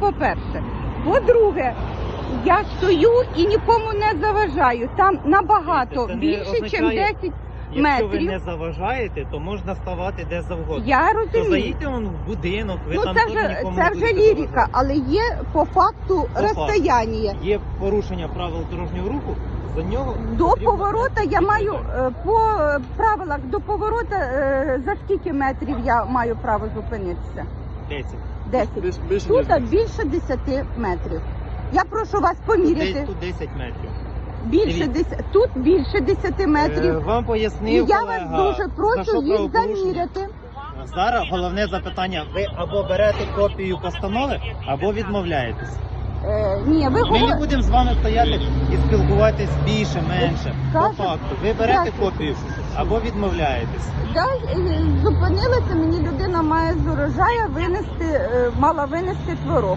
по-перше. По-друге, я стою і нікому не заважаю. Там набагато Це не більше, ніж означає- 10 Якщо ви метрів. не заважаєте, то можна ставати де завгодно. Я То розумію. заїдьте вон в будинок, ви Ну там це вже нікому це не вже будете лірика, заважати. але є по факту По факту. розстояння. Є порушення правил дорожнього руху, за нього До потрібно поворота я маю е, по е, правилах до поворота е, за скільки метрів я маю право зупинитися? 10. 10. Тут більше 10 метрів. Я прошу вас поміряти. Десь тут 10 метрів. Більше дивіться. 10, тут більше 10 Е, метрів. Вам І пояснив я колега, вас дуже за прошу що їх правопорушення. заміряти. Зараз головне запитання: ви або берете копію постанови, або відмовляєтесь. Е, ні, ви Ми не говорите. будемо з вами стояти і спілкуватись більше, менше. По Скажете? факту, ви берете Скажете. копію або відмовляєтесь. Да, е, зупинилися, мені людина має з урожаю винести, е, мала винести творог.